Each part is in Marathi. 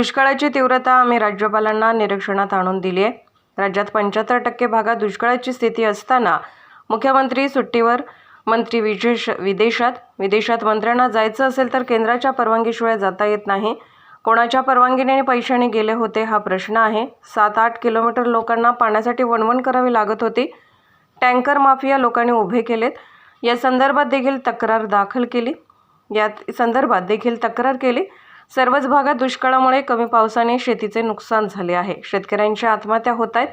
दुष्काळाची तीव्रता आम्ही राज्यपालांना निरीक्षणात आणून दिली आहे राज्यात पंच्याहत्तर टक्के भागात दुष्काळाची स्थिती असताना मुख्यमंत्री सुट्टीवर मंत्री विशेष विदेशात विदेशात मंत्र्यांना जायचं असेल तर केंद्राच्या परवानगीशिवाय जाता येत नाही. कोणाच्या परवानगीने आणि पैशाने गेले होते हा प्रश्न आहे. सात आठ किलोमीटर लोकांना पाण्यासाठी वणवण करावी लागत होती. टँकर माफिया लोकांनी उभे केलेत. या संदर्भात देखील तक्रार दाखल केली. या संदर्भात देखील तक्रार केली. सर्वच भागात दुष्काळामुळे कमी पावसाने शेतीचे नुकसान झाले आहे. शेतकऱ्यांच्या आत्महत्या होत आहेत.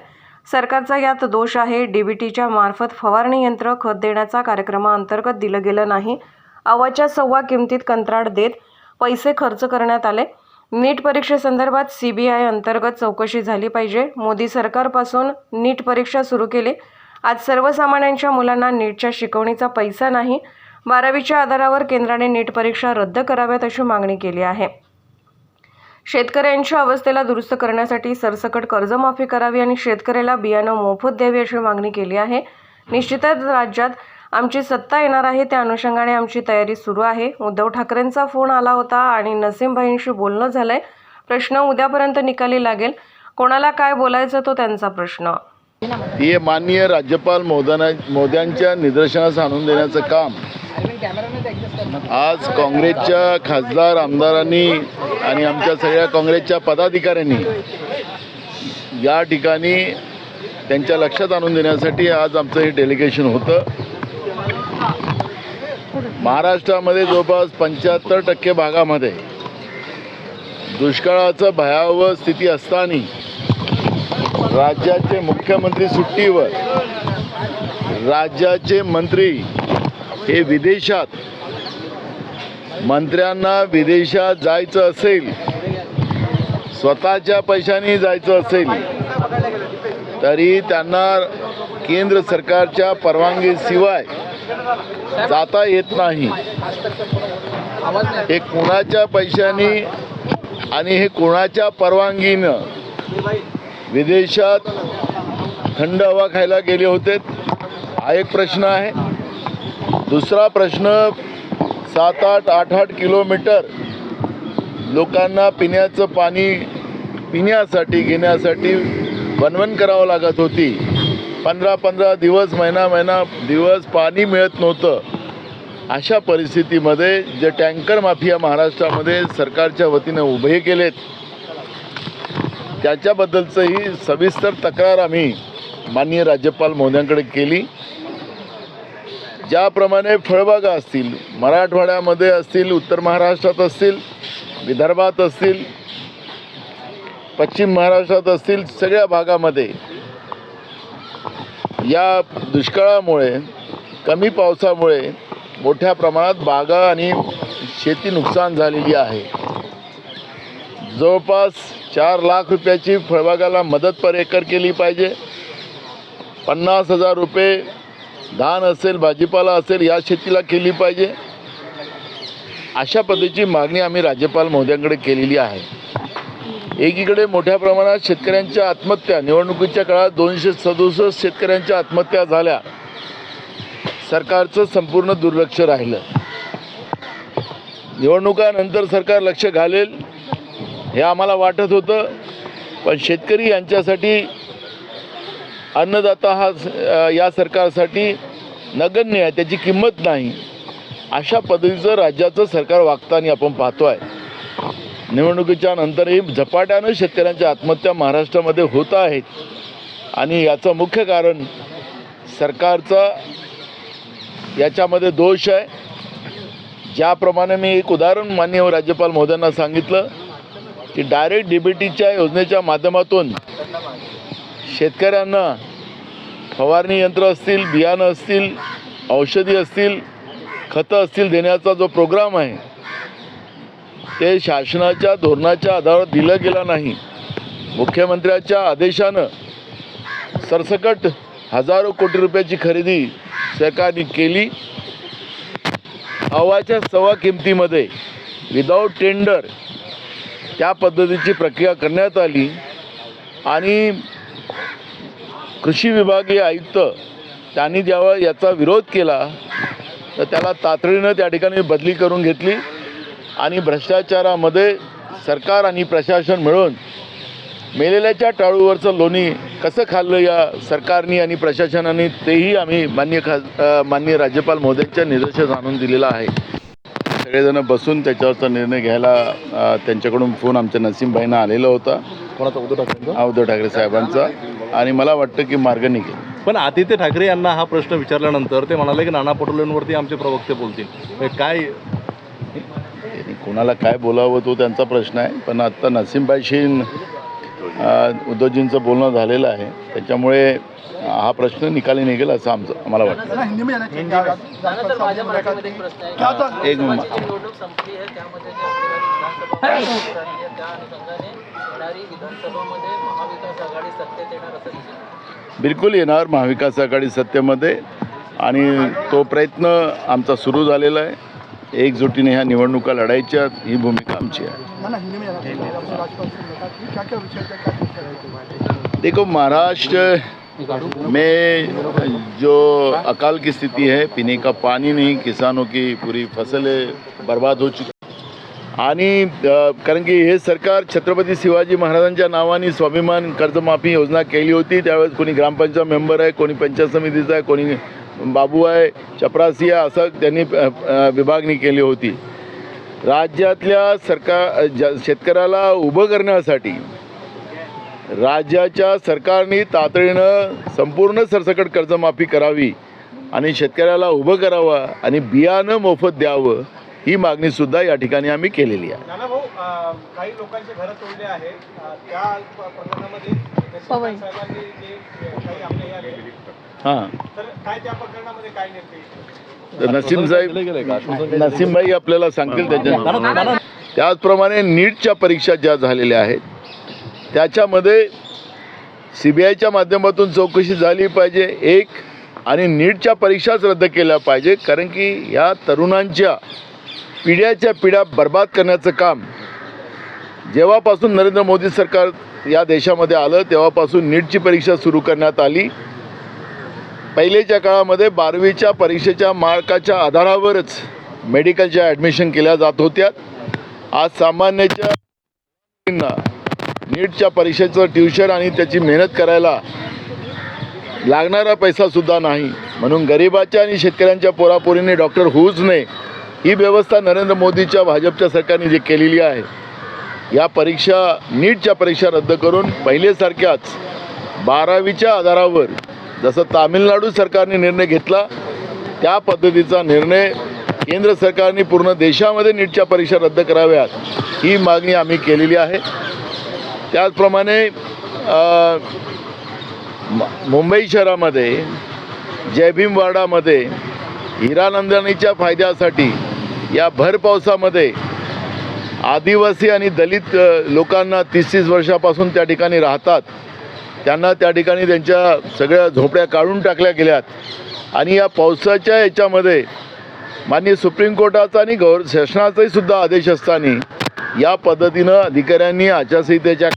सरकारचा यात दोष आहे. डीबीटीच्या मार्फत फवारणी यंत्र खत देण्याचा कार्यक्रमाअंतर्गत दिलं गेलं नाही. अव्वाच्या सव्वा किमतीत कंत्राट देत पैसे खर्च करण्यात आले. नीट परीक्षेसंदर्भात सी बी आय अंतर्गत चौकशी झाली पाहिजे. मोदी सरकारपासून नीट परीक्षा सुरू केली. आज सर्वसामान्यांच्या मुलांना नीटच्या शिकवणीचा पैसा नाही. बारावीच्या आधारावर केंद्राने नीट परीक्षा रद्द कराव्यात अशी मागणी केली आहे. शेतकऱ्यांच्या अवस्थेला दुरुस्त करण्यासाठी सरसकट कर्जमाफी करावी आणि शेतकऱ्याला बियाणं मोफत द्यावी अशी मागणी केली आहे. निश्चितच राज्यात आमची सत्ता येणार आहे. त्या अनुषंगाने आमची तयारी सुरू आहे. उद्धव ठाकरेंचा फोन आला होता आणि नसीमभाईंशी बोलणं झालंय. प्रश्न उद्यापर्यंत निकाली लागेल. कोणाला काय बोलायचं तो त्यांचा प्रश्न. हे माननीय राज्यपाल मोदना मोद्यांच्या निदर्शनास आणून देण्याचं काम आज काँग्रेसच्या खासदार आमदारांनी आणि आमच्या सगळ्या काँग्रेसच्या पदाधिकाऱ्यांनी या ठिकाणी त्यांच्या लक्षात आणून देण्यासाठी आज आमचं हे डेलिगेशन होतं. महाराष्ट्रामध्ये जवळपास पंच्याहत्तर टक्के भागामध्ये दुष्काळाचं भयावह स्थिती असताना राज्याचे मुख्यमंत्री सुट्टीवर राज्याचे मंत्री हे विदेशात मंत्र्यांना विदेशात जायचं असेल स्वतःच्या पैशाने जायचं असेल तरी त्यांना केंद्र सरकारच्या परवानगीशिवाय जाता येत नाही. हे कोणाच्या पैशाने आणि हे कोणाच्या परवानगीनं विदेशात थंड हवा खायला गेले होते? हा एक प्रश्न आहे. दुसरा प्रश्न सात आठ आठ आठ किलोमीटर लोकांना पिण्याचं पाणी पिण्यासाठी घेण्यासाठी वनवन करावं लागत होती. पंधरा पंधरा दिवस महिना महिना दिवस पाणी मिळत नव्हतं. अशा परिस्थितीमध्ये जे टँकर माफिया महाराष्ट्रामध्ये सरकारच्या वतीनं उभे केलेत त्याच्याबद्दलचंही सविस्तर तक्रार आम्ही माननीय राज्यपाल मोद्यांकडे केली. ज्याप्रमाणे फळबागा असतील मराठवाड्यामध्ये असतील उत्तर महाराष्ट्रात असतील विदर्भात असतील पश्चिम महाराष्ट्रात असतील सगळ्या भागामध्ये या दुष्काळामुळे कमी पावसामुळे मोठ्या प्रमाणात बागा आणि शेती नुकसान झालेली आहे. जवळपास चार लाख रुपयाची फळबागाला मदत पर एकर केली पाहिजे. पन्नास हजार रुपये धान असेल भाजीपाला असेल या शेतीला केली पाहिजे. अशा पद्धतीची मागणी आम्ही राज्यपाल महोदयांकडे केलेली आहे. एकीकडे मोठ्या प्रमाणात शेतकऱ्यांच्या आत्महत्या निवडणुकीच्या काळात दोनशे सदुसष्ट शेतकऱ्यांच्या आत्महत्या झाल्या. सरकारचं संपूर्ण दुर्लक्ष राहिलं. निवडणुकानंतर सरकार लक्ष घालेल हे आम्हाला वाटत होतं. पण शेतकरी यांच्यासाठी अन्नदाता हा स- या सरकारसाठी नगण्य आहे त्याची किंमत नाही. अशा पद्धतीचं राज्याचं सरकार वागताना आपण पाहतो आहे निवडणुकीच्या नंतरही झपाट्यानं शेतकऱ्यांच्या आत्महत्या महाराष्ट्रामध्ये होत आहेत. आणि याचं मुख्य कारण सरकारचा याच्यामध्ये दोष आहे. ज्याप्रमाणे मी एक उदाहरण मान्य हो राज्यपाल महोदयांना सांगितलं की डायरेक्ट डी योजनेच्या माध्यमातून शेतकऱ्यांना फवारणी यंत्र असतील बियाणं असतील औषधी असतील खतं असतील देण्याचा जो प्रोग्राम आहे ते शासनाच्या धोरणाच्या आधारावर दिलं गेलं नाही. मुख्यमंत्र्याच्या आदेशानं सरसकट हजारो कोटी रुपयाची खरेदी सरकारने केली. हवाच्या सव्वा किमतीमध्ये विदाऊट टेंडर त्या पद्धतीची प्रक्रिया करण्यात आली आणि कृषी विभागीय आयुक्त त्यांनी जेव्हा याचा विरोध केला तर त्याला तातडीनं त्या ठिकाणी बदली करून घेतली आणि भ्रष्टाचारामध्ये सरकार आणि प्रशासन मिळून मेलेल्याच्या टाळूवरचं लोणी कसं खाल्लं या सरकारने आणि प्रशासनाने तेही आम्ही मान्य खा अ, माननीय राज्यपाल महोदयांच्या निदर्शनास आणून दिलेलं आहे. सगळेजण बसून त्याच्यावरचा निर्णय घ्यायला त्यांच्याकडून फोन आमच्या नसीमबाईंना आलेला होता. कोणाचा? उद्धव ठाकरेंचा? उद्धव ठाकरे साहेबांचा. आणि मला वाटतं की मार्ग निघेल. पण आदित्य ठाकरे यांना हा प्रश्न विचारल्यानंतर ते म्हणाले की नाना पटोलेंवरती आमचे प्रवक्ते बोलतील. काय कोणाला काय बोलावं तो त्यांचा प्रश्न आहे. पण आत्ता नसीमबाईशी उद्धवजींचं बोलणं झालेलं आहे. त्याच्यामुळे हा प्रश्न निकाली निघेल असं आमचं आम्हाला वाटतं. एक बिलकुल येणार महाविकास आघाडी सत्तेमध्ये. आणि तो प्रयत्न आमचा सुरू झालेला आहे. एकजुटीने ह्या निवडणुका लढायच्या ही भूमिका आमची आहे. देखो महाराष्ट्र में जो अकाल की स्थिति है पीने का पानी नहीं किसानों की पूरी फसलें बर्बाद हो चुकी आणि कारण की हे सरकार छत्रपती शिवाजी महाराजांच्या नावाने स्वाभिमान कर्जमाफी योजना केली होती. त्यावेळेस कोणी ग्रामपंचायत मेंबर आहे कोणी पंचायत समितीचा आहे कोणी बाबू आहे चपरासी आहे असं त्यांनी विभागणी केली होती. राज्यातल्या सरकार शेतकऱ्याला उभं करण्यासाठी राज्याच्या सरकारने तातडीनं संपूर्ण सरसकट कर्जमाफी करावी आणि शेतकऱ्याला उभं करावं आणि बियाणं मोफत द्यावं ही मागणीसुद्धा या ठिकाणी आम्ही केलेली आहे. नाना भाऊ अ, काही लोकांचे घरं तोडले आहेत. अ, त्या प्रकरणामध्ये नसीम साहेबांनी जे काही आपले हे आले तर काय त्या प्रकरणामध्ये काय नेमके तर नसीम साहेब दिलं नसीमबाई आपल्याला सांगतील त्याच्या त्याचप्रमाणे नीटच्या परीक्षा ज्या झालेल्या आहेत त्याच्यामध्ये सी बी आयच्या माध्यमातून चौकशी झाली पाहिजे एक आणि नीटच्या परीक्षाच रद्द केल्या पाहिजे कारण की या तरुणांच्या पिढ्याच्या पिढ्या बर्बाद करण्याचं काम जेव्हापासून नरेंद्र मोदी सरकार या देशामध्ये आलं तेव्हापासून नीटची परीक्षा सुरू करण्यात आली. पहिलेच्या काळामध्ये बारावीच्या परीक्षेच्या मार्काच्या आधारावरच मेडिकलच्या ॲडमिशन केल्या जात होत्या. आज सामान्यच्या नीटच्या परीक्षेचं ट्युशन आणि त्याची मेहनत करायला लागणारा पैसासुद्धा नाही. म्हणून गरिबाच्या आणि शेतकऱ्यांच्या पोरापोरीने डॉक्टर होऊच नये. ही व्यवस्था नरेंद्र मोदीच्या भाजपच्या सरकारने जी केलेली आहे या परीक्षा नीटच्या परीक्षा रद्द करून पहिलेसारख्याच बारावीच्या आधारावर जसं तामिळनाडू सरकारने निर्णय घेतला त्या पद्धतीचा निर्णय केंद्र सरकारने पूर्ण देशामध्ये नीटच्या परीक्षा रद्द कराव्यात ही मागणी आम्ही केलेली आहे. त्याचप्रमाणे म- मुंबई शहरामध्ये जयभीमवाडामध्ये हिरानंदनीच्या फायद्यासाठी या भर पावसामध्ये आदिवासी आणि दलित लोकांना तीस तीस वर्षापासून त्या ठिकाणी राहतात. त्यांना त्या ठिकाणी त्यांच्या सगळ्या झोपड्या काढून टाकल्या गेल्यात. आणि या पावसाच्या याच्यामध्ये माननीय सुप्रीम कोर्टाचा आणि गौर शासनाचाही सुद्धा आदेश असताना या पद्धतीनं अधिकाऱ्यांनी आचारसंहितेच्या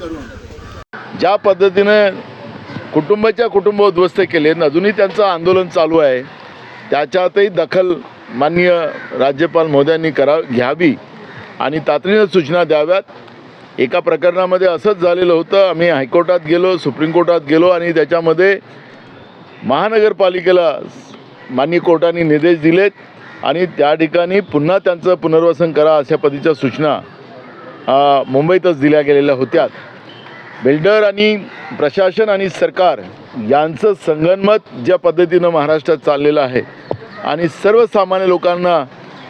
करून ज्या पद्धतीनं कुटुंबाच्या कुटुंब उद्ध्वस्त केले अजूनही त्यांचं आंदोलन चालू आहे. त्याच्यातही दखल माननीय राज्यपाल महोदयांनी करा घ्यावी आणि तातडीनं सूचना द्याव्यात. एका प्रकरणामध्ये असंच झालेलं होतं. आम्ही हायकोर्टात गेलो सुप्रीम कोर्टात गेलो आणि त्याच्यामध्ये महानगरपालिकेला माननीय कोर्टाने निर्देश दिलेत आणि त्या ठिकाणी पुन्हा त्यांचं पुनर्वसन करा अशा पद्धतीच्या सूचना मुंबईतच दिल्या गेलेल्या होत्या बिल्डर आणि प्रशासन आणि सरकार यांचं संगनमत ज्या पद्धतीनं महाराष्ट्रात चाललेलं आहे आणि सर्वसामान्य लोकांना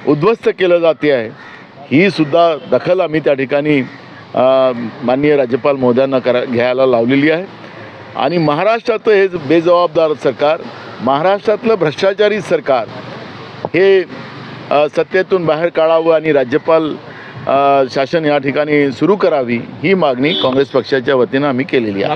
उद्ध्वस्त केलं जाते आहे ही सुद्धा दखल आम्ही त्या ठिकाणी माननीय राज्यपाल महोदयांना करा घ्यायला लावलेली आहे. आणि महाराष्ट्रातलं हे बेजबाबदार सरकार महाराष्ट्रातलं भ्रष्टाचारी सरकार हे सत्तेतून बाहेर काढावं आणि राज्यपाल शासन या ठिकाणी सुरू करावी ही मागणी काँग्रेस पक्षाच्या वतीनं आम्ही केलेली आहे.